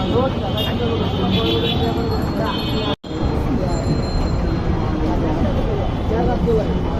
Thank you.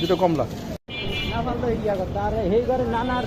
দুটো কমলা। না পারলে ইয়া করতে আর এই ঘরে নানার